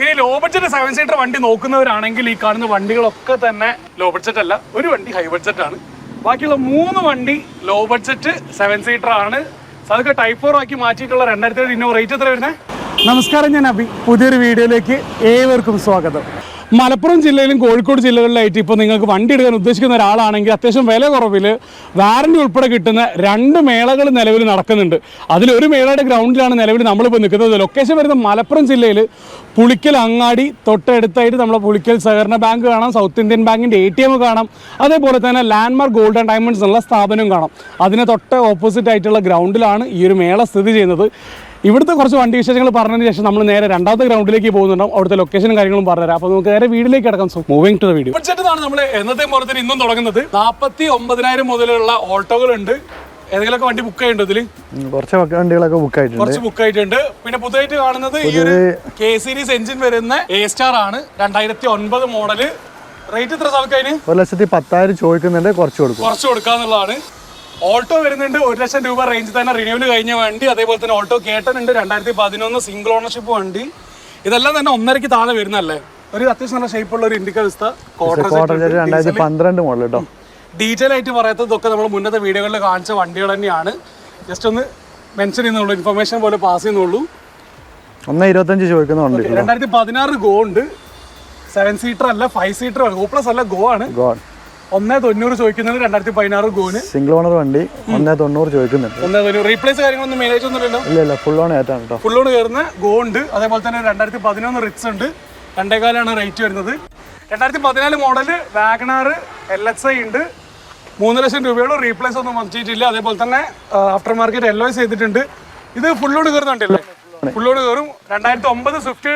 ഇനി low budget seven seater വണ്ടി നോക്കുന്നവരാണെങ്കിൽ ഈ കാണുന്ന വണ്ടികളൊക്കെ തന്നെ ലോ ബഡ്ജറ്റ് അല്ല ഒരു വണ്ടി ഹൈ ബഡ്ജറ്റ് ആണ്. ബാക്കിയുള്ള മൂന്ന് വണ്ടി ലോ ബഡ്ജറ്റ് സെവൻ സീറ്റർ ആണ് അതൊക്കെ ടൈപ്പ് ഫോർ ആക്കി മാറ്റിയിട്ടുള്ള രണ്ടായിരത്തി ഏഴ് ഇന്നോ റേറ്റ് എത്ര വരുന്നത് നമസ്കാരം ഞാൻ അഭി പുതിയൊരു വീഡിയോയിലേക്ക് ഏവർക്കും സ്വാഗതം. മലപ്പുറം ജില്ലയിലും കോഴിക്കോട് ജില്ലകളിലായിട്ട് ഇപ്പോൾ നിങ്ങൾക്ക് വണ്ടി എടുക്കാൻ ഉദ്ദേശിക്കുന്ന ഒരാളാണെങ്കിൽ അത്യാവശ്യം വില കുറവിൽ വാറണ്ടി ഉൾപ്പെടെ കിട്ടുന്ന രണ്ട് മേളകൾ നിലവിൽ നടക്കുന്നുണ്ട്. അതിലൊരു മേളയുടെ ഗ്രൗണ്ടിലാണ് നിലവിൽ നമ്മളിപ്പോൾ നിൽക്കുന്നത്. ലൊക്കേഷൻ വരുന്ന മലപ്പുറം ജില്ലയിൽ പുളിക്കൽ അങ്ങാടി തൊട്ടടുത്തായിട്ട് നമ്മളെ പുളിക്കൽ സഹകരണ ബാങ്ക് കാണാം സൗത്ത് ഇന്ത്യൻ ബാങ്കിന്റെ എ ടി എം കാണാം അതേപോലെ തന്നെ ലാൻഡ്മാർക്ക് ഗോൾഡ് ആൻഡ് ഡയമണ്ട്സ് എന്നുള്ള സ്ഥാപനവും കാണാം. അതിന് തൊട്ട് ഓപ്പോസിറ്റ് ആയിട്ടുള്ള ഗ്രൗണ്ടിലാണ് ഈ ഒരു മേള സ്ഥിതി ചെയ്യുന്നത്. ഇവിടുത്തെ കുറച്ച് വണ്ടി വിശേഷങ്ങൾ പറഞ്ഞതിന് ശേഷം നമ്മൾ നേരെ രണ്ടാമത്തെ ഗ്രൗണ്ടിലേക്ക് പോകുന്നുണ്ടാവും അവിടുത്തെ ലൊക്കേഷനും കാര്യങ്ങളും പറഞ്ഞുതരാം. അപ്പോൾ നമുക്ക് നേരെ വീട്ടിലേക്ക് അടക്കാം so moving to the video ബഡ്ജറ്റാണ് നമ്മൾ എന്നത്തെ പോലെ ഇന്നും തുടങ്ങുന്നത്. നാൽപ്പത്തി ഒമ്പതിനായിരം മുതലുള്ള ഓട്ടോകളുണ്ട് ഏതെങ്കിലുമൊക്കെ വണ്ടി ബുക്ക് ഇതിൽ ഉം, കുറച്ച് വണ്ടികളൊക്കെ ബുക്ക് ആയിട്ടുണ്ട്. കുറച്ച് ബുക്ക് ആയിട്ടുണ്ട്. പിന്നെ പുതുതായിട്ട് കാണുന്നത് ഈ ഒരു കെ സീരീസ് എഞ്ചിൻ വരുന്ന എ സ്റ്റാർ ആണ്. രണ്ടായിരത്തി ഒൻപത് മോഡൽ റേറ്റ് എത്ര അതിന്? ഒരു ലക്ഷത്തി പത്തായിരം ചോദിക്കുന്നുണ്ട് കുറച്ച് കൊടുക്കും. കുറച്ച് കൊടുക്കാന്നുള്ളതാണ്. ഓൾട്ടോ വരുന്നുണ്ട്. ഒരു ലക്ഷം രൂപ റേഞ്ച് തന്നെ റിന്യൂവിന് കഴിഞ്ഞ വണ്ടി. അതേപോലെ തന്നെ ഓട്ടോ കേട്ടനുണ്ട് രണ്ടായിരത്തി പതിനൊന്ന് സിംഗിൾ ഓണർഷിപ്പ് വണ്ടി. ഇതെല്ലാം തന്നെ ഒന്നരക്ക് താഴെ വരുന്നല്ലേ ഒരു അത്യാവശ്യം നല്ല ഷേപ്പുള്ള ഒരു ഇൻഡിക്ക വിസ്ത രണ്ടായിരത്തി പന്ത്രണ്ട് മോഡൽ കേട്ടോ ഡീറ്റെയിൽ ആയിട്ട് പറയാത്തതൊക്കെ നമ്മൾ മുന്നത്തെ വീഡിയോകളിൽ കാണിച്ച വണ്ടികൾ തന്നെയാണ്. ജസ്റ്റ് ഒന്ന് മെൻഷൻ ചെയ്യുന്നുള്ളൂ. ഇൻഫർമേഷൻ പോലെ പാസ് ചെയ്യുന്നുള്ളൂ. ഒന്ന് ഇരുപത്തഞ്ച് ചോദിക്കുന്ന വണ്ടി രണ്ടായിരത്തി പതിനാറ് ഗോ ഉണ്ട്. സെവൻ സീറ്റർ അല്ല ഫൈവ് സീറ്റർ ഗോ പ്ലസ് അല്ല ഗോ ആണ്. ഗോഡ് ഒന്നേ തൊണ്ണൂറ് ചോദിക്കുന്നുണ്ട് രണ്ടായിരത്തി പതിനാറ് ഗോന് സിംഗിൾ ഓണർ വണ്ടി ഒന്നേ തൊണ്ണൂറ് ചോദിക്കുന്നുണ്ട്. ഒന്നേ തൊണ്ണൂറ്. റീപ്ലേസ് കാര്യങ്ങളൊന്നും മേലേജ് ഒന്നുമില്ലല്ലോ ഇല്ല ഇല്ല ഫുൾ ഓൺ ഏറ്റാണ് കേട്ടോ ഓൺ കയറുന്ന ഗോ ഉണ്ട്. അതേപോലെ തന്നെ രണ്ടായിരത്തി പതിനൊന്ന് റിറ്റ്സ് ഉണ്ട്. രണ്ടേകാലാണ് റേറ്റ് വരുന്നത്. രണ്ടായിരത്തി പതിനാല് model Wagon R L X I ഉണ്ട്. മൂന്ന് ലക്ഷം രൂപയോളം റീപ്ലേസ് ഒന്നും വന്നിട്ടില്ല. അതേപോലെ തന്നെ ആഫ്റ്റർ മാർക്കറ്റ് എൽ ചെയ്തിട്ടുണ്ട്. ഇത് ഫുള്ളോട് കയറുന്നുണ്ടല്ലേ ഫുള്ളോട് കയറും. രണ്ടായിരത്തി ഒമ്പത് സ്വിഫ്റ്റ്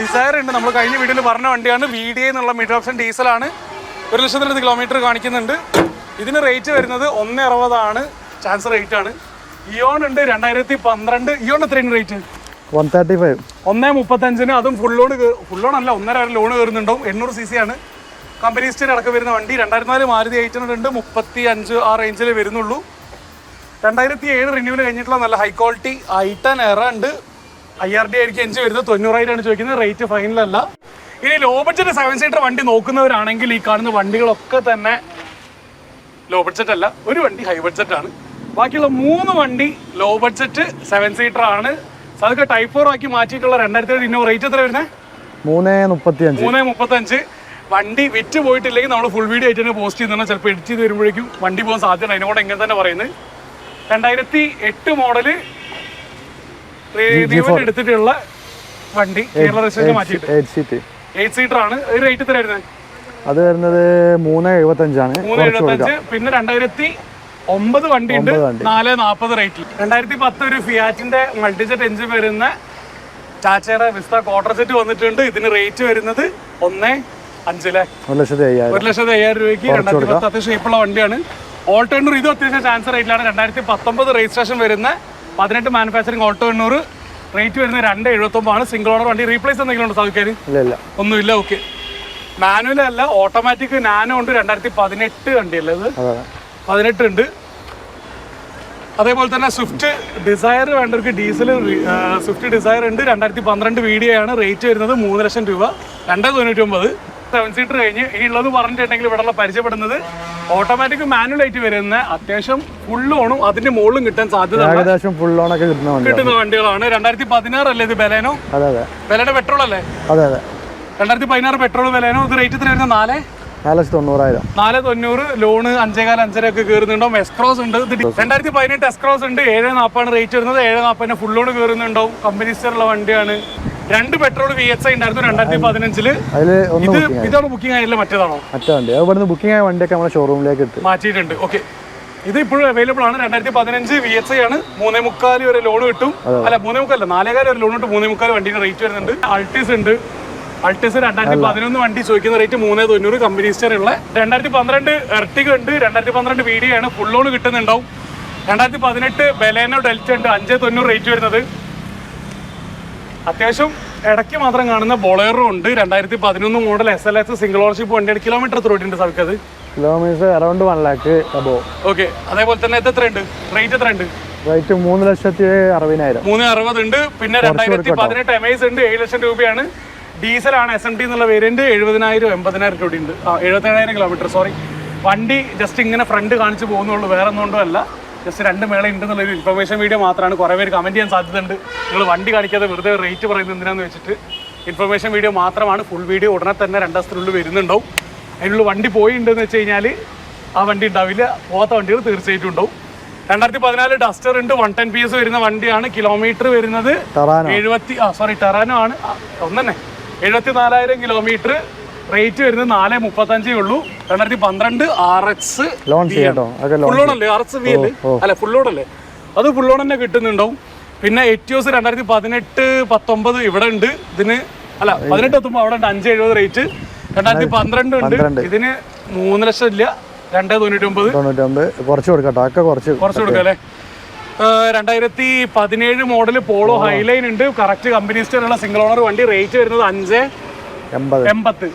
ഡിസയർ ഉണ്ട്. നമ്മൾ കഴിഞ്ഞ വീഡിയോയിൽ പറഞ്ഞ വണ്ടിയാണ് വി ഡി എന്നുള്ള മിഡ് ഓപ്ഷൻ ഡീസലാണ് ഒരു ലക്ഷത്തിനടുത്ത് കിലോമീറ്റർ കാണിക്കുന്നുണ്ട്. ഇതിന് റേറ്റ് വരുന്നത് ഒന്ന് അറുപതാണ് ചാൻസ് റേറ്റ് ആണ്. ഇയോൺ ഉണ്ട് രണ്ടായിരത്തി പന്ത്രണ്ട് ഇയോൺ എത്രയാണ് റേറ്റ് വൺ തേർട്ടി ഫൈവ് ഒന്നേ മുപ്പത്തഞ്ചിന് അതും ഫുൾ ലോൺ ഫുൾ ലോൺ അല്ല ഒന്നര ലോൺ കയറുന്നുണ്ടാവും. എണ്ണൂറ് സി സി ആണ്. കമ്പനി സ്റ്റേറ്റ് അടക്കം വരുന്ന വണ്ടി രണ്ടായിരത്തി നാല് മാരുതി എയ്റ്റ് ഹൺഡ്രഡ് ഉണ്ട്. മുപ്പത്തി അഞ്ച് ആ റേഞ്ചിൽ വരുന്നുള്ളൂ. രണ്ടായിരത്തി ഏഴ് റിന്യൂവൽ കഴിഞ്ഞിട്ടുള്ള നല്ല ഹൈ ക്വാളിറ്റി ഐട്ടൻ എറ ഉണ്ട്. ഐ ആർ ഡി ആയിരിക്കും എഞ്ചിൻ വരുന്നത്. തൊണ്ണൂറായിരമാണ് ചോദിക്കുന്നത്. റേറ്റ് ഫൈനലല്ല ഇനി ലോ ബഡ്ജറ്റ് സെവൻ സീറ്റർ വണ്ടി നോക്കുന്നവരാണെങ്കിൽ ഈ കാണുന്ന വണ്ടികളൊക്കെ തന്നെ ലോ ബഡ്ജറ്റ് അല്ല ഒരു വണ്ടി ഹൈ ബഡ്ജറ്റ് ആണ്. ബാക്കിയുള്ള മൂന്ന് വണ്ടി ലോ ബഡ്ജറ്റ് സെവൻ സീറ്റർ ആണ് അതൊക്കെ ടൈപ്പ് ഫോർ ആക്കി മാറ്റിയിട്ടുള്ള രണ്ടായിരത്തി ഇന്നോ റേറ്റ് എത്ര വരുന്നത് മൂന്ന് മുപ്പത്തി അഞ്ച് മൂന്ന് മുപ്പത്തഞ്ച് വണ്ടി വിറ്റ് പോയിട്ടില്ലെങ്കിൽ നമ്മൾ ഫുൾ വീഡിയോ ആയിട്ട് തന്നെ പോസ്റ്റ് ചെയ്യുന്നതാണ്. ചിലപ്പോൾ എഡിറ്റ് ചെയ്ത് വരുമ്പോഴേക്കും വണ്ടി പോകാൻ സാധ്യത അതിനോട് എങ്ങനെ തന്നെ പറയുന്നത്? രണ്ടായിരത്തി എട്ട് മോഡൽ എടുത്തിട്ടുള്ള വണ്ടി കേരള രജിസ്ട്രേഷൻ മാറ്റിയിട്ട്. എയ്റ്റ് സീറ്റർ ആണ്. ഒരു റേറ്റ് എത്ര വരുന്നത്? അത് വരുന്നത് മൂന്ന് എഴുപത്തഞ്ചാണ്. മൂന്ന് എഴുപത്തഞ്ച് പിന്നെ രണ്ടായിരത്തി ഒമ്പത് വണ്ടി ഉണ്ട്. നാല് നാൽപ്പത് റേറ്റിൽ രണ്ടായിരത്തി പത്ത് ഒരു ഫിയാറ്റിന്റെ മൾട്ടിജെറ്റ് എഞ്ചിൻ വരുന്ന ചാച്ചയുടെ വിസ്ത ക്വാർട്ടർ സെറ്റ് വന്നിട്ടുണ്ട്. ഇതിന് റേറ്റ് വരുന്നത് ഒന്ന് അഞ്ചിലെ. ഒരു ലക്ഷത്തി അയ്യായിരം. ഒരു ലക്ഷത്തി അയ്യായിരം രൂപയ്ക്ക് രണ്ടായിരത്തി പത്ത് അത്യാവശ്യം ഷേപ്പുള്ള വണ്ടിയാണ്. ഓൾട്ടോ എണ്ണൂർ ഇതും അത്യാവശ്യം ചാൻസ് റേറ്റിലാണ് രണ്ടായിരത്തി പത്തൊമ്പത് രജിസ്ട്രേഷൻ വരുന്ന പതിനെട്ട് മാനുഫാക്ചറിങ് ഓൾട്ടോ എണ്ണൂറ് റേറ്റ് വരുന്നത് രണ്ട് എഴുപത്തൊമ്പതാണ്. സിംഗിൾ ഓണർ വണ്ടി റീപ്ലേസ് എന്തെങ്കിലും ഉണ്ടോ സാധിക്കാൻ ഇല്ല ഇല്ല. ഒന്നുമില്ല ഓക്കെ മാനുവൽ അല്ല ഓട്ടോമാറ്റിക് നാനോ ഉണ്ട് രണ്ടായിരത്തി പതിനെട്ട് വണ്ടിയല്ലേ ഇത് പതിനെട്ട് ഉണ്ട്. അതേപോലെ തന്നെ സ്വിഫ്റ്റ് ഡിസയർ വേണ്ടവർക്ക് ഡീസൽ സ്വിഫ്റ്റ് ഡിസയർ ഉണ്ട്. രണ്ടായിരത്തി പന്ത്രണ്ട് വീഡിയോ ആണ്. റേറ്റ് വരുന്നത് മൂന്ന് ലക്ഷം രൂപ. രണ്ട് തൊണ്ണൂറ്റി ഒമ്പത് സെവൻ സീറ്റർ കഴിഞ്ഞ് ഈ ഉള്ളത് പറഞ്ഞിട്ടുണ്ടെങ്കിൽ ഇവിടെയുള്ള പരിചയപ്പെടുന്നത് ഓട്ടോമാറ്റിക് മാനുവൽ ആയിട്ട് വരുന്ന അത്യാവശ്യം ഫുൾ ഓണും അതിന്റെ മുകളിലും കിട്ടാൻ സാധ്യത ഏകദേശം ഫുൾ ഓണൊക്കെ കിട്ടുന്ന വണ്ടി കിട്ടുന്ന വണ്ടികളാണ്. രണ്ടായിരത്തി പതിനാറ് അല്ലേ ഇത് ബലേനോ അതെ അതെ. ബലേന്റെ പെട്രോൾ അല്ലേ? അതെ അതെ. രണ്ടായിരത്തി പതിനാറ് പെട്രോൾ ബലേനോ ഇത് റേറ്റ് എത്ര വരുന്നത് നാല് നാല് തൊണ്ണൂറ് ലോണ് അഞ്ചേകാൽ അഞ്ചര ഒക്കെ കയറുന്നുണ്ടാവും എസ്ക്രോസ് ഉണ്ട്. രണ്ടായിരത്തി പതിനെട്ട് എസ്ക്രോസ് ഉണ്ട്. ഏഴ് നാപ്പാണ് റേറ്റ് വരുന്നത്. ഏഴ് നാപ്പതിന് ഫുൾ ലോൺ കയറുന്നുണ്ടാവും കമ്പനി ഉള്ള വണ്ടിയാണ്. രണ്ട് പെട്രോൾ വി എച്ച് ഐ ഉണ്ടായിരുന്നു രണ്ടായിരത്തി പതിനഞ്ചിൽ ഇത് ഇതാണ് ബുക്കിംഗ് ആയില്ല മറ്റേതാണോ? മറ്റേ വണ്ടി ഇവിടുന്ന് ബുക്കിംഗ് ആയ വണ്ടിയൊക്കെ നമ്മുടെ ഷോറൂമിലേക്ക് ഇട്ട് മാറ്റിയിട്ടുണ്ട്. ഓക്കെ ഇത് ഇപ്പോഴും അവൈലബിൾ ആണ്. രണ്ടായിരത്തി പതിനഞ്ച് വി എച്ച് ഐ ആണ്. മൂന്നേ മുക്കാൽ വരെ ലോൺ കിട്ടും. അല്ല മൂന്നേ മുക്കാലല്ല നാലേകാൽ വരെ ലോൺ കിട്ടും മൂന്നേ മുക്കാൽ വണ്ടിയുടെ റേറ്റ് വരുന്നുണ്ട്. അൾട്ടിസ് ഉണ്ട്. അൾട്ടിസ് രണ്ടായിരത്തി പതിനൊന്ന് വണ്ടി ചോദിക്കുന്ന റേറ്റ് മൂന്നേ തൊണ്ണൂറ് കമ്പനി സ്റ്റർ ഉള്ള രണ്ടായിരത്തി പന്ത്രണ്ട് എർട്ടിക ഉണ്ട് രണ്ടായിരത്തി പന്ത്രണ്ട് വീഡിയോ ആണ്. ഫുൾ ലോൺ കിട്ടുന്നുണ്ടാവും. രണ്ടായിരത്തി പതിനെട്ട് ബലേനോ ഡെൽറ്റ ഉണ്ട്. അഞ്ചേ തൊണ്ണൂറ് റേറ്റ് വരുന്നത്. അത്യാവശ്യം ഇടയ്ക്ക് മാത്രം കാണുന്ന ബൊളേറോ ഉണ്ട്. രണ്ടായിരത്തി പതിനൊന്ന് model S L S single ownership വണ്ടിയുടെ കിലോമീറ്റർ എത്ര സർക്കത് kilometre around one lakh അബോ. Okay അതേപോലെ തന്നെ എത്ര ഉണ്ട് റേറ്റ് എത്ര ഉണ്ട് റേറ്റ് മൂന്ന് ലക്ഷത്തി അറുപതിനായിരം. മൂന്ന് അറുപത് ഉണ്ട്. പിന്നെ രണ്ടായിരത്തി പതിനെട്ട് എം ഐസ് ഉണ്ട്. ഏഴ് ലക്ഷം രൂപയാണ്. ഡീസലാണ് എസ് എം ടി എന്നുള്ള വേരിയന്റ് എഴുപതിനായിരം എൺപതിനായിരം രൂപ ഉണ്ട്. ആ എഴുപത്തേഴായിരം കിലോമീറ്റർ സോറി വണ്ടി ജസ്റ്റ് ഇങ്ങനെ ഫ്രണ്ട് കാണിച്ച് പോകുന്നുള്ളൂ. വേറെ ഒന്നുകൊണ്ടും അല്ല. ജസ്റ്റ് രണ്ട് മേള ഉണ്ടെന്നുള്ളൊരു ഇൻഫർമേഷൻ വീഡിയോ മാത്രമാണ്. കുറേ പേര് കമന്റ് ചെയ്യാൻ സാധ്യതയുണ്ട്. നിങ്ങൾ വണ്ടി കാണിക്കാതെ വെറുതെ റേറ്റ് പറയുന്നത് എന്തിനാന്ന് വെച്ചിട്ട് ഇൻഫർമേഷൻ വീഡിയോ മാത്രമാണ്. ഫുൾ വീഡിയോ ഉടനെ തന്നെ രണ്ട് ദിവസത്തിനുള്ളിൽ വരുന്നുണ്ടാവും. അതിനുള്ള വണ്ടി പോയിട്ടുണ്ടെന്ന് വെച്ച് കഴിഞ്ഞാൽ ആ വണ്ടി ഉണ്ടാവില്ല. പോകാത്ത വണ്ടികൾ തീർച്ചയായിട്ടും ഉണ്ടാവും രണ്ടായിരത്തി പതിനാല് ഡസ്റ്റർ ഉണ്ട്. വൺ ടെൻ പി എസ് വരുന്ന വണ്ടിയാണ്. കിലോമീറ്റർ വരുന്നത് എഴുപത്തി ആ സോറി ടെറാനോ ആണ്. ഒന്നെ എഴുപത്തി നാലായിരം കിലോമീറ്റർ റേറ്റ് വരുന്നത് നാല് മുപ്പത്തഞ്ചേ ഉള്ളൂ. രണ്ടായിരത്തി പന്ത്രണ്ട് ആർ എക്സ് അല്ലേ? ആർ എക്സ് വി അല്ലേ? അല്ല ഫുള്ളോൺ അല്ലേ? അത് ഫുള്ളോൺ തന്നെ കിട്ടുന്നുണ്ടാവും. പിന്നെ എറ്റിയോസ് രണ്ടായിരത്തി പതിനെട്ട് പത്തൊമ്പത് ഇവിടെ ഉണ്ട്. ഇതിന് അല്ല പതിനെട്ട് എത്തുമ്പോൾ അവിടെ ഉണ്ട്. അഞ്ച് എഴുപത് റേറ്റ് രണ്ടായിരത്തി പന്ത്രണ്ട് ഉണ്ട്. ഇതിന് മൂന്ന് ലക്ഷം ഇല്ല. രണ്ട് തൊണ്ണൂറ്റി ഒമ്പത് കുറച്ച് അതൊക്കെ കുറച്ച് കുറച്ച് കൊടുക്കാം അല്ലേ രണ്ടായിരത്തി പതിനേഴ് മോഡൽ പോളോ ഹൈലൈൻ ഉണ്ട്. കറക്റ്റ് കമ്പനി സ്റ്റോറുള്ള സിംഗിൾ ഓണർ വണ്ടി. റേറ്റ് വരുന്നത് അഞ്ച്. എൺപത്.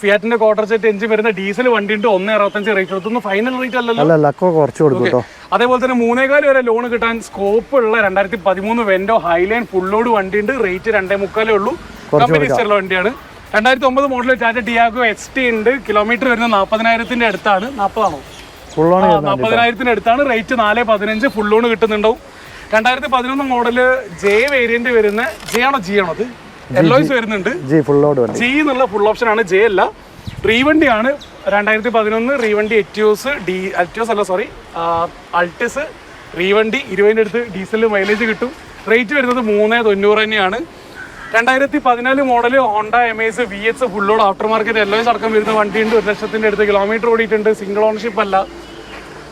ഫിയാറ്റിന്റെ ക്വാർട്ടർ സെറ്റ് എഞ്ചിൻ വരുന്ന ഡീസൽ വണ്ടി ഉണ്ട്. ഒന്ന് അറുപത്തഞ്ച് റേറ്റ് കൊടുത്തു ഫൈനൽ റേറ്റ് അല്ലല്ലോ. കുറച്ച് കൊടുക്കും അതേപോലെ തന്നെ മൂന്നേകാൽ വരെ ലോൺ കിട്ടാൻ സ്കോപ്പ് ഉള്ള രണ്ടായിരത്തി പതിമൂന്ന് വെൻഡോ ഹൈലൈൻ ഫുള്ളോട് വണ്ടി ഉണ്ട്. റേറ്റ് രണ്ടേ മുക്കാലേ ഉള്ളൂ. കമ്പനി സ്റ്റോറുള്ള വണ്ടിയാണ്. രണ്ടായിരത്തി ഒമ്പത് model Tata Tiago X T ഉണ്ട്. കിലോമീറ്റർ വരുന്ന നാൽപ്പതിനായിരത്തിന്റെ അടുത്താണ്. നാൽപ്പതാണോ ഫുൾ ഓൺ നാൽപ്പതിനായിരത്തിന് അടുത്താണ്. റേറ്റ് നാല് പതിനഞ്ച് ഫുൾ ലോൺ കിട്ടുന്നുണ്ടാവും. രണ്ടായിരത്തി പതിനൊന്ന് മോഡൽ ജെ വേരിയന്റ് വരുന്ന ജെ ആണോ ജി ആണോ അത്? എല്ലോയ്സ് വരുന്നുണ്ട്. ജി ഫുൾ ലോഡ് വണ്ടി. ജി എന്നുള്ള ഫുൾ ഓപ്ഷൻ ആണ് ജെ അല്ല. റീവണ്ടിയാണ് രണ്ടായിരത്തി പതിനൊന്ന് റീവണ്ടി എറ്റിയോസ് ഡി എറ്റിയോസ് അല്ല സോറി അൾട്ടിസ് റീവണ്ടി ഇരുപതിന്റെ അടുത്ത് ഡീസലിൽ മൈലേജ് കിട്ടും. റേറ്റ് വരുന്നത് മൂന്ന് തൊണ്ണൂറ് തന്നെയാണ്. രണ്ടായിരത്തി പതിനാല് model Honda M S V H ഫുള്ളോട് after market എല്ലാം അടക്കം വരുന്ന വണ്ടിയുണ്ട്. ഒരു ലക്ഷത്തിന്റെ അടുത്ത് കിലോമീറ്റർ ഓടിയിട്ടുണ്ട്. സിംഗിൾ ഓണർഷിപ്പ് അല്ല.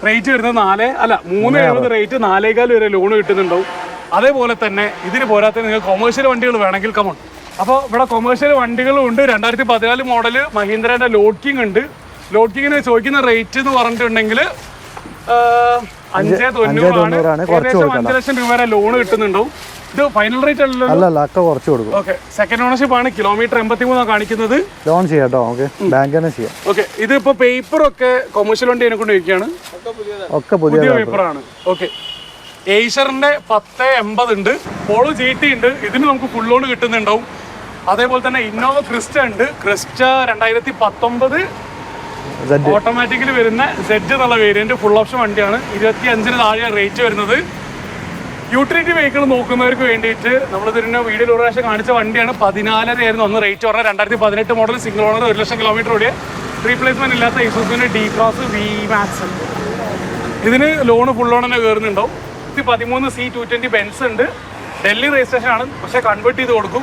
റേറ്റ് വരുന്നത് നാല് അല്ല മൂന്ന് എഴുപത് റേറ്റ് നാലേകാൽ വരെ ലോൺ കിട്ടുന്നുണ്ടാവും. അതേപോലെ തന്നെ ഇതിന് പോരാത്ത നിങ്ങൾക്ക് കൊമേഴ്ഷ്യൽ വണ്ടികൾ വേണമെങ്കിൽ കമോൺ അപ്പോൾ ഇവിടെ കൊമേഴ്ഷ്യൽ വണ്ടികളും ഉണ്ട്. രണ്ടായിരത്തി പതിനാല് മോഡൽ മഹീന്ദ്രേന്റെ ലോഡ് കിങ് ഉണ്ട്. ലോഡ് കിങ്ങിന് ചോദിക്കുന്ന റേറ്റ് എന്ന് പറഞ്ഞിട്ടുണ്ടെങ്കിൽ അഞ്ചേ തൊണ്ണൂറാണ്. ഏകദേശം അഞ്ച് ലക്ഷം രൂപ വരെ ലോൺ കിട്ടുന്നുണ്ടാവും. ഇത് ഫൈനൽ റേറ്റ് അല്ലല്ലോ? അല്ല കുറച്ച് കൊടുക്കും. ഓക്കെ സെക്കൻഡ് ഓണർഷിപ്പ് ആണ്. കിലോമീറ്റർ എൺപത്തി മൂന്നാണ് കാണിക്കുന്നത്. ലോൺ ചെയ്യാട്ടോ ഓക്കെ ബാങ്ക് തന്നെ ചെയ്യാം. ഓക്കെ ഇതിപ്പോ പേപ്പറൊക്കെ കൊമേഴ്ഷ്യൽ വണ്ടി എന്നെ കൊണ്ട് വയ്ക്കുകയാണ്. ഒക്കെ പുതിയ പുതിയ പേപ്പറാണ് ഓക്കെ ഏഷ്യറിന്റെ പത്ത് എൺപത് ഉണ്ട്. പോളോ ജി ടി ഉണ്ട്. ഇതിന് നമുക്ക് ഫുൾ ലോൺ കിട്ടുന്നുണ്ടാവും. അതേപോലെ തന്നെ ഇന്നോവ ക്രിസ്റ്റ ഉണ്ട്. ക്രിസ്റ്റ രണ്ടായിരത്തി പത്തൊമ്പത് ഓട്ടോമാറ്റിക്കലി വരുന്ന സെഡ് എന്നുള്ള വേരിയന്റ് ഫുൾ ഓപ്ഷൻ വണ്ടിയാണ്. ഇരുപത്തി അഞ്ചിന് താഴെ റേറ്റ് വരുന്നത്. യൂട്ടിലിറ്റി വെഹിക്കിൾ നോക്കുന്നവർക്ക് വേണ്ടിയിട്ട് നമ്മൾ ഇതിന്റെ വീഡിയോയിൽ ഒരു പ്രാവശ്യം കാണിച്ച വണ്ടിയാണ്. പതിനാലര ആയിരുന്നു അന്ന് റേറ്റ് പറഞ്ഞാൽ രണ്ടായിരത്തി പതിനെട്ട് മോഡൽ സിംഗിൾ ഓണർ ഒരു ലക്ഷം കിലോമീറ്റർ ഓടിയ. റീപ്ലേസ്മെന്റ് ഇല്ലാത്ത ഇസുസുവിന്റെ ഡി ക്രോസ് വി മാക്സ് ഇതിന് ലോണ് ഫുൾ ലോൺ തന്നെ കയറുന്നുണ്ടാവും ഇത് പതിമൂന്ന് സി ടു ട്വന്റി ബെൻസ് ഉണ്ട്. ഡൽഹി രജിസ്ട്രേഷൻ ആണ്. പക്ഷേ കൺവേർട്ട് ചെയ്ത് കൊടുക്കും.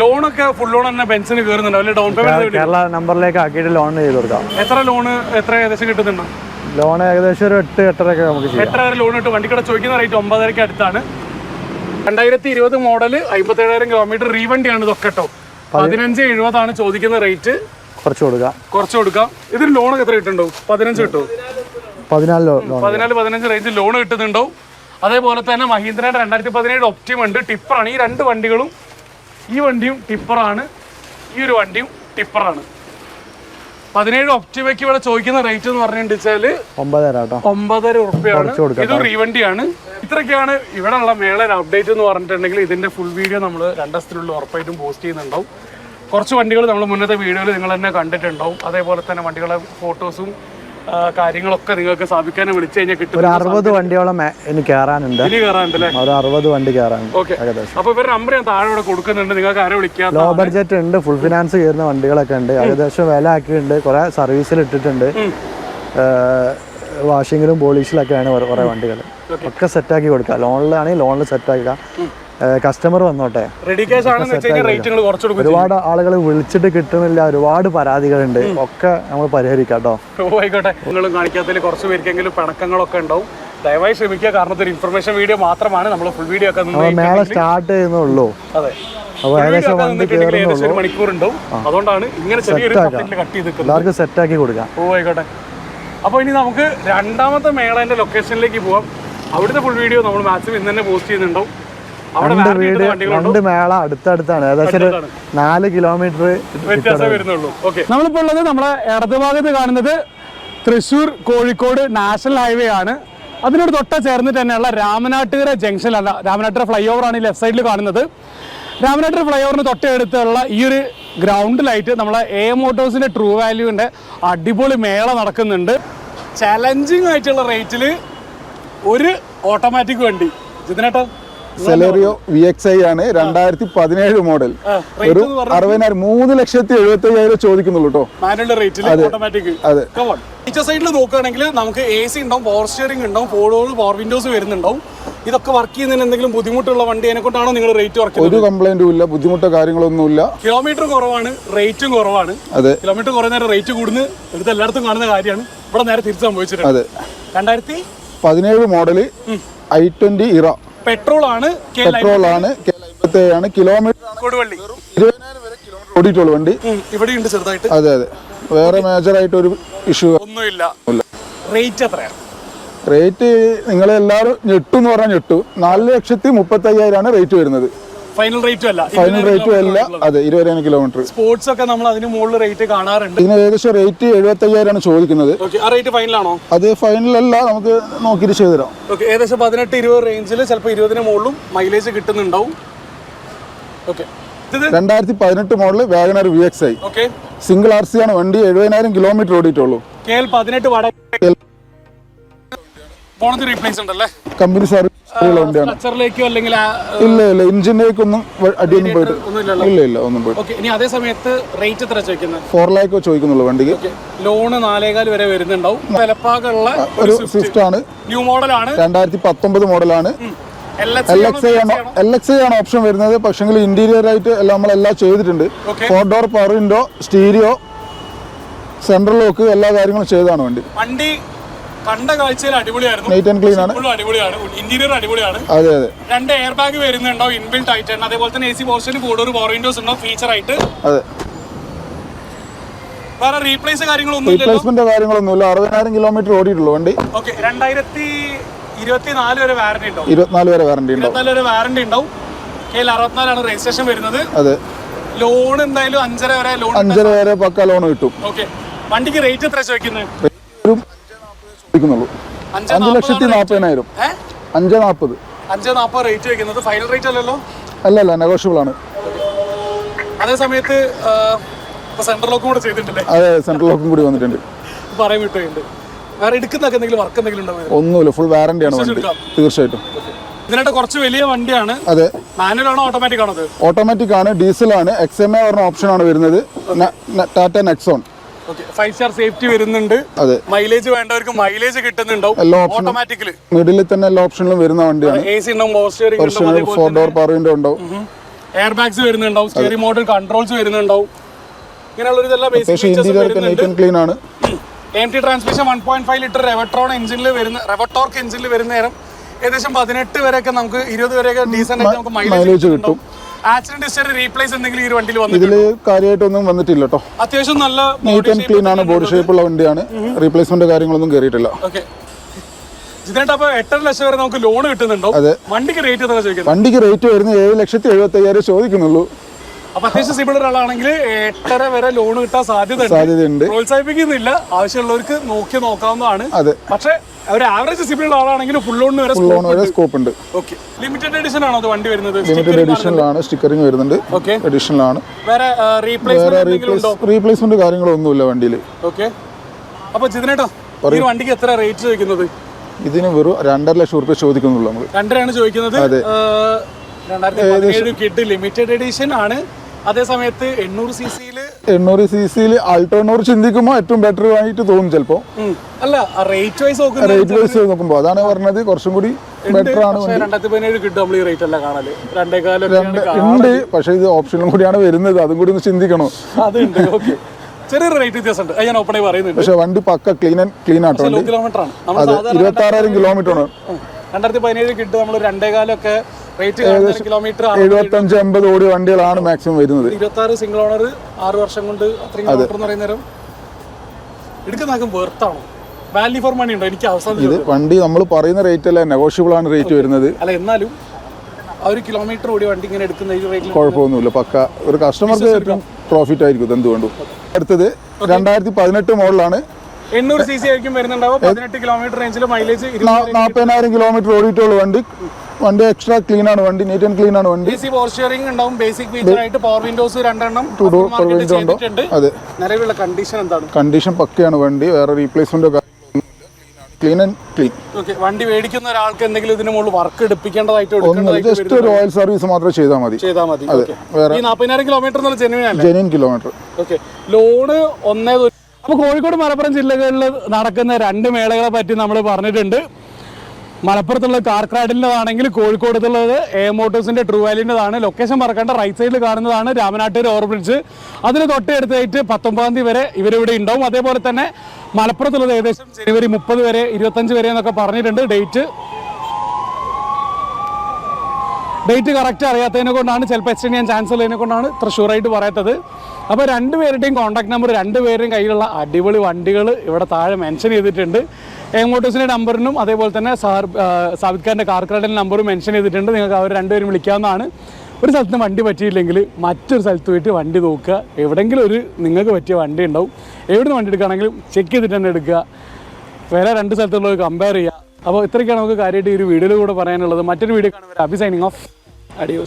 ലോണൊക്കെ ഫുൾ ലോൺ തന്നെ ബെൻസിന് കയറുന്നുണ്ട് ഡൗൺ പേയ്മെന്റ് കേരള നമ്പറിലേക്ക് ആക്കിയിട്ട് ലോൺ ചെയ്ത് കൊടുക്കാം. എത്ര ലോണ് എത്ര ഏകദേശം കിട്ടുന്നുണ്ട്? ലോൺ ഏകദേശം ഒരു എട്ട് എട്ടരയൊക്കെ നമുക്ക് വരെ ലോൺ കിട്ടും വണ്ടിക്കട ചോദിക്കുന്ന റേറ്റ് ഒമ്പതരയ്ക്ക് അടുത്താണ്. രണ്ടായിരത്തി ഇരുപത് മോഡൽ അമ്പത്തേഴായിരം കിലോമീറ്റർ റീവണ്ടിയാണ് ഇതൊക്കെ കേട്ടോ. പതിനഞ്ച് എഴുപതാണ് ചോദിക്കുന്ന റേറ്റ് കുറച്ച് കൊടുക്കാം. കുറച്ച് കൊടുക്കാം. ഇതിന് ലോൺ എത്ര കിട്ടുന്നുണ്ടോ പതിനഞ്ച് കിട്ടുമോ? പതിനാല് പതിനാല് പതിനഞ്ച് റേഞ്ച് ലോൺ കിട്ടുന്നുണ്ടാവും. അതേപോലെ തന്നെ മഹീന്ദ്രയുടെ രണ്ടായിരത്തി പതിനേഴ് ഒപ്റ്റിം ഉണ്ട് ടിപ്പറാണ് ഈ രണ്ട് വണ്ടികളും ഈ വണ്ടിയും ടിപ്പറാണ് ഈ ഒരു വണ്ടിയും ടിപ്പറാണ് പതിനേഴ് ഒപ്റ്റിമയ്ക്ക് ഇവിടെ ചോദിക്കുന്ന റേറ്റ് എന്ന് പറഞ്ഞിട്ടുണ്ടെച്ചാൽ ഒമ്പതര ഒമ്പതര ഉറുപ്പ്യാണ്. ഇത് റീവണ്ടിയാണ് ഇത്രയൊക്കെയാണ് ഇവിടെ ഉള്ള മേള അപ്ഡേറ്റ് എന്ന് പറഞ്ഞിട്ടുണ്ടെങ്കിൽ ഇതിന്റെ ഫുൾ വീഡിയോ നമ്മൾ രണ്ടസ്ഥത്തിലുള്ള ഉറപ്പായിട്ടും പോസ്റ്റ് ചെയ്യുന്നുണ്ടാവും. കുറച്ച് വണ്ടികൾ നമ്മൾ മുന്നത്തെ വീഡിയോയിൽ നിങ്ങൾ തന്നെ കണ്ടിട്ടുണ്ടാവും. അതേപോലെ തന്നെ വണ്ടികളെ ഫോട്ടോസും കാര്യങ്ങളൊക്കെ നിങ്ങൾക്ക് സ്ഥാപിക്കാൻ വിളിച്ചു കഴിഞ്ഞാൽ കിട്ടും. ഒരു അറുപത് വണ്ടിയോളം ഇനി കയറാനുണ്ട് ഇനി കയറാനുണ്ടല്ലേ ഒരു അറുപത് വണ്ടി കയറാനുണ്ട് ഓക്കെ. അപ്പൊ ഇവരുടെ നമ്പർ ഞാൻ താഴെ ഇവിടെ കൊടുക്കുന്നുണ്ട്. നിങ്ങൾക്ക് ആരെ വിളിക്കാം? ലോ ബഡ്ജറ്റ് ഉണ്ട് ഫുൾ ഫിനാൻസ് കയറുന്ന വണ്ടികളൊക്കെ ഉണ്ട്. ഏകദേശം വില ആക്കിയിട്ടുണ്ട്. കുറെ സർവീസിൽ ഇട്ടിട്ടുണ്ട്. വാഷിങ്ങിലും പോളിഷിലൊക്കെയാണ് കുറെ വണ്ടികൾ ഒക്കെ സെറ്റാക്കി കൊടുക്കുക ലോണിലാണെങ്കിൽ ലോണിൽ സെറ്റാക്കുക കസ്റ്റമർ വന്നോട്ടെ. ഒരുപാട് ആളുകൾ വിളിച്ചിട്ട് കിട്ടുന്നില്ല ഒരുപാട് പരാതികളുണ്ട്. ഒക്കെ നമ്മൾ പരിഹരിക്കാം കേട്ടോ ആയിക്കോട്ടെ. നിങ്ങളും കാണിക്കാത്തതിൽ കുറച്ച് പേർക്കെങ്കിലും പിണക്കങ്ങളൊക്കെ ഉണ്ടാവും. ദയവായി ശ്രമിക്കുക. കാരണം ഒരു ഇൻഫർമേഷൻ വീഡിയോ മാത്രമാണ്. നമ്മൾ ഫുൾ വീഡിയോ ഒക്കെ മേള സ്റ്റാർട്ട് ചെയ്യുന്നുള്ളൂ. അതെ. ഉണ്ടാവും. അതുകൊണ്ടാണ് ഇങ്ങനെ ചെറിയൊരു കട്ട് ചെയ്ത് സെറ്റ് ആക്കി കൊടുക്കാം. ഓ ആയിക്കോട്ടെ. അപ്പോൾ ഇനി നമുക്ക് രണ്ടാമത്തെ മേളേന്റെ ലൊക്കേഷനിലേക്ക് പോവാം. അവിടുത്തെ ഫുൾ വീഡിയോ നമ്മൾ മാക്സിമം ഇന്ന് തന്നെ പോസ്റ്റ് ചെയ്യുന്നുണ്ടാവും. രണ്ട് വീട് രണ്ട് മേള അടുത്തടുത്താണ്. ഏകദേശം ഒരു നാല് കിലോമീറ്റർ നമ്മളിപ്പോ വരുന്നുള്ളൂ. ഓക്കെ. നമ്മളിപ്പോൾ ഉള്ളത് നമ്മളെ ഇടതുഭാഗത്ത് കാണുന്നത് തൃശൂർ കോഴിക്കോട് നാഷണൽ ഹൈവേ ആണ്. അതിനോട് തൊട്ട ചേർന്നിട്ട് തന്നെയുള്ള രാമനാട്ടുകര ജംഗ്ഷനല്ല രാമനാട്ടുകര ഫ്ലൈ ഓവർ ആണ് ഈ ലെഫ്റ്റ് സൈഡിൽ കാണുന്നത്. രാമനാട്ടുകര ഫ്ലൈ ഓവറിന് തൊട്ടടുത്തുള്ള ഈ ഒരു ഗ്രൗണ്ടിലായിട്ട് നമ്മളെ എ മോട്ടോഴ്സിന്റെ ട്രൂ വാല്യൂവിന്റെ അടിപൊളി മേള നടക്കുന്നുണ്ട്. ചലഞ്ചിങ് ആയിട്ടുള്ള റേറ്റിൽ ഒരു ഓട്ടോമാറ്റിക് വണ്ടി. ജിതിനേട്ടാ? സെലേറിയോ വി എക്സ് ഐ ആണ്. രണ്ടായിരത്തി പതിനേഴ് മോഡൽ ഒരു? അറുപതിനായിരം മൂന്ന് ലക്ഷത്തി എഴുപത്തി അയ്യായിരം ചോദിക്കുന്നുള്ളൂ കേട്ടോ അതെ. ഫീച്ചർ സൈഡിൽ നോക്കുകയാണെങ്കിൽ നമുക്ക് എ സി ഉണ്ടാവും പവർ സ്റ്റിയറിംഗ് ഉണ്ടാവും ഫോർ പവർ വിൻഡോസ് വരുന്നുണ്ടാവും. ഇതൊക്കെ വർക്ക് ചെയ്യുന്നതിന് എന്തെങ്കിലും ബുദ്ധിമുട്ടുള്ള വണ്ടി അതിനെ കൊണ്ടാണോ നിങ്ങൾ റേറ്റ് വർക്ക് ഒരു കംപ്ലൈന്റും ഇല്ല ബുദ്ധിമുട്ടോ കാര്യങ്ങളൊന്നുമില്ല കിലോമീറ്റർ കുറവാണ് റേറ്റും കുറവാണ്. അതെ. കിലോമീറ്റർ കുറേ നേരം റേറ്റ് കൂടുന്നു എടുത്ത് എല്ലായിടത്തും കാണുന്ന കാര്യമാണ്. ഇവിടെ നേരെ തിരിച്ച് സംഭവിച്ചിട്ടുണ്ട്. അതെ. രണ്ടായിരത്തി പതിനേഴ് model i twenty Era petrol ആണ് പെട്രോൾ ആണ് ഏഴാണ് കിലോമീറ്റർ കൊടുവള്ളി. ഓടിയിട്ടുള്ളൂ വണ്ടി. ചെറുതായിട്ട്. അതെ അതെ. വേറെ മേജർ ആയിട്ട് ഒരു ഇഷ്യൂ ഒന്നുമില്ല. റേറ്റ് എത്രയാണ്? റേറ്റ് ഞെട്ടു എന്ന് പറഞ്ഞാൽ ഞെട്ടു. നാല് ലക്ഷത്തി മുപ്പത്തി അയ്യായിരമാണ് റേറ്റ് വരുന്നത്. ഫൈനൽ റേറ്റും അല്ല. ഫൈനൽ റേറ്റും അല്ല. അതെ ഇരുപതിനായിരം കിലോമീറ്റർ സ്പോർട്സ് ഒക്കെ നമ്മൾ അതിന് മുകളിൽ റേറ്റ് കാണാറുണ്ട്. ഇതിന് ഏകദേശം റേറ്റ് എഴുപത്തി അയ്യായിരമാണ് ചോദിക്കുന്നത് ആ റേറ്റ് ഫൈനലാണോ അത് അല്ല നമുക്ക് നോക്കിയിട്ട് ചെയ്തു തരാം. ഓക്കെ ഏകദേശം പതിനെട്ട് ഇരുപത് റേഞ്ചിൽ ചിലപ്പോൾ ഇരുപതിന് മുകളിലും മൈലേജ് കിട്ടുന്നുണ്ടാവും. ഓക്കെ രണ്ടായിരത്തി പതിനെട്ട് model WagonR V X I okay single R C ആണ് വണ്ടി എഴുപതിനായിരം കിലോമീറ്റർ ഓടിയിട്ടുള്ളൂ. കെ എൽ പതിനെട്ട് കമ്പനി വണ്ടിയാണ് സ്ട്രക്ചറിലേക്കോ അല്ലെങ്കിൽ ഇല്ല ഇല്ല ഇഞ്ചിനേക്കൊന്നും വ- അടിയൊന്നും പോയിട്ട് ഇല്ല ഇല്ല ഒന്നും പോയിട്ട് ഇനി അതേ സമയത്ത് റേറ്റ് എത്ര ചോദിക്കുന്നത് ഫോർ ലാക്ക് ചോദിക്കുന്നുള്ളൂ വണ്ടിക്ക്. ലോണ് നാലേകാൽ വരെ വരുന്നുണ്ടാവും. വിലപ്പാകുള്ള ഒരു സ്വിഫ്റ്റ് ആണ്. ന്യൂ മോഡലാണ് രണ്ടായിരത്തി പത്തൊമ്പത് മോഡലാണ് എൽ എക്സ് ആണ് ഓപ്ഷൻ വരുന്നത്. പക്ഷെങ്കിൽ ഇന്റീരിയർ ആയിട്ട് എല്ലാം നമ്മളെല്ലാം ചെയ്തിട്ടുണ്ട്. Four door power window stereo central lock എല്ലാ കാര്യങ്ങളും ചെയ്താണ് വണ്ടി. വണ്ടി കണ്ട കാഴ്ചയിൽ അടിപൊളിയായിരുന്നു. നീറ്റ് ആൻഡ് ക്ലീൻ ആണ്. അടിപൊളിയാണ്. ഇന്റീരിയർ അടിപൊളിയാണ്. അതെ അതെ. രണ്ട് എയർ ബാഗ് വരുന്നുണ്ടാവും ഇൻബിൽട്ട് ആയിട്ടാണ് അതേപോലെ തന്നെ എ സി പോർഷന് കൂടെ ഒരു പവർ വിൻഡോസ് ഉണ്ടോ? ഫീച്ചർ ആയിട്ട്. അതെ. വേറെ റീപ്ലേസ് കാര്യങ്ങളൊന്നും റീപ്ലേസ്മെന്റ് കാര്യങ്ങളൊന്നുമില്ല. അറുപതിനായിരം കിലോമീറ്റർ ഓടിയിട്ടുള്ളൂ വണ്ടി. ഓക്കെ രണ്ടായിരത്തി ഇരുപത്തിനാല് വരെ വാറന്റി ഉണ്ടാവും ഇരുപത്തിനാല് വരെ ഉണ്ടാവും ഇരുപത്തിനാല് വരെ വാറന്റി ഉണ്ടാവും. കെയിൽ അറുപത്തിനാലാണ് രജിസ്ട്രേഷൻ വരുന്നത്. അതെ. ലോൺ എന്തായാലും അഞ്ചര വരെ ലോൺ അഞ്ചര വരെ പക്ക ലോൺ കിട്ടും. ഓക്കെ വണ്ടിക്ക് റേറ്റ് എത്ര ചോദിക്കുന്നത് അഞ്ച് ലക്ഷത്തി നാൽപ്പതിനായിരം അഞ്ച് നാൽപ്പത് അഞ്ച് നാൽപ്പത് റേറ്റ് വെക്കുന്നത്. ഫൈനൽ റേറ്റ് അല്ലല്ലോ? അല്ല അല്ല നെഗോഷ്യബിൾ ആണ്. അതേ സമയത്ത് സെൻട്രൽ ലോക്കും കൂടെ ചെയ്തിട്ടില്ലേ? അതെ സെൻട്രൽ ലോക്കും കൂടി വന്നിട്ടുണ്ട്. പറയാൻ വിട്ടുണ്ട് വേറെ എടുക്കുന്നൊക്കെ എന്തെങ്കിലും വർക്ക് എന്തെങ്കിലും ഉണ്ടാവും ഒന്നുമില്ല ഫുൾ വാറന്റി ആണ് വണ്ടി. തീർച്ചയായിട്ടും. ഇതിനായിട്ട് കുറച്ച് വലിയ വണ്ടിയാണ്. അതെ. മാനുവൽ ആണോ ഓട്ടോമാറ്റിക് ആണോ ഓട്ടോമാറ്റിക് ആണ് ഡീസലാണ് എക്സ് എം എ പറഞ്ഞ ഓപ്ഷൻ ആണ് വരുന്നത്. Tata Nexon five star safety വരുന്നുണ്ട്. അതെ. മൈലേജ് വേണ്ടവർക്ക് മൈലേജ് കിട്ടുന്നുണ്ടാവും. ഓട്ടോമാറ്റിക്കലി മിഡിൽ തന്നെ എല്ലാ ഓപ്ഷനിലും വരുന്ന വണ്ടിയാണ്. എ സി ഉണ്ടാവും ഫോർ ഡോർ പവർ വിൻഡോ ഉണ്ടാവും. എയർ ബാഗ്സ് വരുന്നുണ്ടാവും സ്റ്റിയറിംഗ് മോഡൽ കൺട്രോൾസ് വരുന്നുണ്ടാവും. ഇങ്ങനെയുള്ള ക്ലീൻ ആണ്. M T transmission one point five litre Revotron എഞ്ചിനിൽ വരുന്ന റെവട്ടോർക്ക് എഞ്ചിനിൽ വരുന്ന നേരം ഏകദേശം പതിനെട്ട് വരെയൊക്കെ നമുക്ക് ഇരുപത് വരെയൊക്കെ ഡീസന്റ് ആയിട്ട് നമുക്ക് മൈലേജ് കിട്ടും. ആക്സിഡന്റ് ഹിസ്റ്ററി റീപ്ലേസ് എന്തെങ്കിലും ഈ ഒരു വണ്ടിയിൽ ഇതിൽ ഇതിൽ കാര്യമായിട്ടൊന്നും വന്നിട്ടില്ല കേട്ടോ അത്യാവശ്യം നല്ല നീറ്റ് ആൻഡ് ക്ലീൻ ആണ് ബോഡി ഷേപ്പ് ഉള്ള വണ്ടിയാണ്. റീപ്ലേസ്മെന്റ് കാര്യങ്ങളൊന്നും കയറിയിട്ടില്ല ഓക്കെ നമുക്ക് ലോൺ കിട്ടുന്നുണ്ടോ? വണ്ടിക്ക് റേറ്റ് വണ്ടിക്ക് റേറ്റ് വരുന്നത് ഏഴ് ലക്ഷത്തി എഴുപത്തി അയ്യായിരം ചോദിക്കുന്നുള്ളൂ. അപ്പൊ അത്യാവശ്യം സിബിൾ ഒരാളാണെങ്കിൽ എട്ടര വരെ ലോൺ കിട്ടാൻ സാധ്യത സാധ്യതയുണ്ട്. പ്രോത്സാഹിപ്പിക്കുന്നില്ല. ആവശ്യമുള്ളവർക്ക് നോക്കി നോക്കാവുന്നതാണ്. അതെ. പക്ഷെ ഒരു ആവറേജ് സിബിൾ ആളാണെങ്കിൽ ഫുൾ ലോണിന് വരെ ലോൺ വരെ സ്കോപ്പ് ഉണ്ട്. ഓക്കെ ലിമിറ്റഡ് എഡിഷൻ ആണോ അത് വണ്ടി വരുന്നത്? ലിമിറ്റഡ് എഡിഷനിലാണ് സ്റ്റിക്കറിംഗ് വരുന്നുണ്ട്. ഓക്കെ എഡിഷനിലാണ് വേറെ റീപ്ലേസ്മെന്റ് എന്തെങ്കിലും ഉണ്ടോ? റീപ്ലേസ്മെന്റ് കാര്യങ്ങളൊന്നുമില്ല വണ്ടിയിൽ ഓക്കെ അപ്പോൾ ജിതിനേട്ടോ ഈ വണ്ടിക്ക് എത്ര റേറ്റ് ചോദിക്കുന്നത്? ഇതിന് വെറും രണ്ടര ലക്ഷം റുപ്യ ചോദിക്കുന്നുള്ളൂ നമ്മൾ രണ്ടരയാണ് ചോദിക്കുന്നത്. കിഡ് ലിമിറ്റഡ് എഡിഷൻ ആണ്. അതേ സമയത്ത് എണ്ണൂറ് സി സിയിൽ എണ്ണൂറ് സി സിയിൽ ആൾട്ടോണ്ണൂറ് ചിന്തിക്കുമ്പോൾ ഏറ്റവും ബെറ്റർ ആയിട്ട് തോന്നും ചിലപ്പോൾ അല്ല റേറ്റ് വൈസ് റേറ്റ് വൈസ് നോക്കുമ്പോൾ അതാണ് പറഞ്ഞത്. കുറച്ചും കൂടി ബെറ്റർ ആണ് ഉണ്ട് പക്ഷേ ഇത് ഓപ്ഷനിലും കൂടിയാണ് വരുന്നത്. അതും കൂടി ഒന്ന് ചിന്തിക്കണം. അതുണ്ട് ഓക്കെ ചെറിയൊരു റേറ്റ് വ്യത്യാസമുണ്ട്. ഞാൻ ഓപ്പണായി പറയുന്നുണ്ട്. പക്ഷെ വണ്ടി പക്ക ക്ലീൻ ആൻഡ് ക്ലീൻ ആട്ടോ കിലോമീറ്റർ ആണ്. ഇരുപത്തി ആറായിരം കിലോമീറ്റർ ആണ്. രണ്ടായിരത്തി പതിനേഴ് കിഡ് നമ്മൾ രണ്ടേകാലൊക്കെ റേറ്റ് കിലോമീറ്റർ എഴുപത്തി അഞ്ച് എൺപത് ഓടിയ വണ്ടികളാണ് മാക്സിമം വരുന്നത്. ഇരുപത്തി ആറ് സിംഗിൾ ഓണർ ആറ് വർഷം കൊണ്ട് അത്രയും എന്ന് പറയുന്ന നേരം എടുക്കുന്നതാക്കും വെർത്താണോ വാല്യൂ ഫോർ മണി ഉണ്ടോ? എനിക്ക് അവസാനം ഇത് വണ്ടി നമ്മൾ പറയുന്ന റേറ്റ് അല്ല നെഗോഷ്യബിൾ ആണ് റേറ്റ് വരുന്നത്. അല്ല എന്നാലും ഒരു കിലോമീറ്റർ ഓടി വണ്ടി ഇങ്ങനെ എടുക്കുന്ന കുഴപ്പമൊന്നുമില്ല പക്ക. ഒരു കസ്റ്റമർക്ക് ഏറ്റവും പ്രോഫിറ്റ് ആയിരിക്കും ഇത് എന്തുകൊണ്ടും അടുത്തത് രണ്ടായിരത്തി പതിനെട്ട് മോഡലാണ് എണ്ണൂറ് സി സി ആയിരിക്കും വരുന്നുണ്ടാവും പതിനെട്ട് കിലോമീറ്റർ റേഞ്ചിൽ മൈലേജ് നാൽപ്പതിനായിരം കിലോമീറ്റർ ഓടിയിട്ടുള്ള വണ്ടി. വണ്ടി എക്സ്ട്രാ ക്ലീൻ ആണ്. വണ്ടി നീറ്റ് ആൻഡ് ക്ലീൻ ആണ് വണ്ടി. സി പവർ സ്റ്റിയറിംഗ് ഉണ്ടാവും. ബേസിക് ഫീച്ചർ ആയിട്ട് പവർ വിൻഡോസ് രണ്ടെണ്ണം. ടു ഡോർ പവർ വിൻഡോ ഉണ്ടോ? അതെ. നിലവിലുള്ള കണ്ടീഷൻ എന്താണ്? കണ്ടീഷൻ പക്കയാണ് വണ്ടി. വേറെ റീപ്ലേസ്മെന്റോ ക്ലീൻ ആൻഡ് ക്ലീൻ ഓക്കേ വണ്ടി മേടിക്കുന്ന ഒരാൾക്ക് എന്തെങ്കിലും ഇതിന് മുകളിൽ വർക്ക് എടുപ്പിക്കേണ്ടതായിട്ട് ജസ്റ്റ് ഒരു ഓയിൽ സർവീസ് മാത്രം ചെയ്താൽ മതി. ചെയ്താൽ മതി. അതെ. വേറെ നാൽപ്പതിനായിരം kilometre genuine genuine kilometre okay loan ഒന്നേ തൊ- അപ്പൊ കോഴിക്കോട് മലപ്പുറം ജില്ലകളിൽ നടക്കുന്ന രണ്ട് മേളകളെ പറ്റി നമ്മൾ പറഞ്ഞിട്ടുണ്ട്. മലപ്പുറത്തുള്ള കാർ കോഴിക്കോട് കോഴിക്കോടത്തുള്ളത് എ മോട്ടോഴ്സിന്റെ ട്രൂ വാലിന്റെതാണ്. ലൊക്കേഷൻ മറക്കേണ്ട റൈറ്റ് സൈഡിൽ കാണുന്നതാണ് രാമനാട്ടൂർ ഓവർ ബ്രിഡ്ജ്. അതിന് തൊട്ടടുത്തായിട്ട് പത്തൊമ്പതാം തീയതി വരെ ഇവരിവിടെ ഉണ്ടാവും. അതേപോലെ തന്നെ മലപ്പുറത്തുള്ളത് ഏകദേശം ജനുവരി മുപ്പത് വരെ ഇരുപത്തഞ്ച് വരെ എന്നൊക്കെ പറഞ്ഞിട്ടുണ്ട് ഡേറ്റ്. ഡേറ്റ് കറക്റ്റ് അറിയാത്തതിനെ കൊണ്ടാണ് ചിലപ്പോൾ എക്സ്റ്റെൻഡ് ചെയ്യാൻ ചാൻസ് ഉള്ളതിനെ കൊണ്ടാണ് തൃശ്ശൂറായിട്ട് പറയാത്തത്. അപ്പോൾ രണ്ട് പേരുടെയും കോൺടാക്ട് നമ്പർ രണ്ട് പേരുടെയും കയ്യിലുള്ള അടിപൊളി വണ്ടികൾ ഇവിടെ താഴെ മെൻഷൻ ചെയ്തിട്ടുണ്ട്. എമോട്ടോസിന്റെ നമ്പറിനും അതേപോലെ തന്നെ സാർ സാബിത് ഖാന്റെ കാർ ക്രെഡിന്റെ നമ്പറും മെൻഷൻ ചെയ്തിട്ടുണ്ട്. നിങ്ങൾക്ക് അവർ രണ്ടുപേരും വിളിക്കാവുന്നതാണ്. ഒരു സ്ഥലത്തിന് വണ്ടി പറ്റിയില്ലെങ്കിൽ മറ്റൊരു സ്ഥലത്ത് പോയിട്ട് വണ്ടി നോക്കുക. എവിടെയെങ്കിലും ഒരു നിങ്ങൾക്ക് പറ്റിയ വണ്ടി ഉണ്ടാവും. എവിടെ നിന്ന് വണ്ടി എടുക്കുകയാണെങ്കിലും ചെക്ക് ചെയ്തിട്ട് തന്നെ എടുക്കുക. വേറെ രണ്ട് സ്ഥലത്തുള്ളത് കമ്പയർ ചെയ്യുക. അപ്പോൾ ഇത്രയൊക്കെയാണ് നമുക്ക് കാര്യമായിട്ട് ഈ ഒരു വീഡിയോയിൽ കൂടെ പറയാനുള്ളത്. മറ്റൊരു വീഡിയോ കാണുമ്പോൾ അഭി സൈനിങ് ഓഫ്. അഡിയോസ്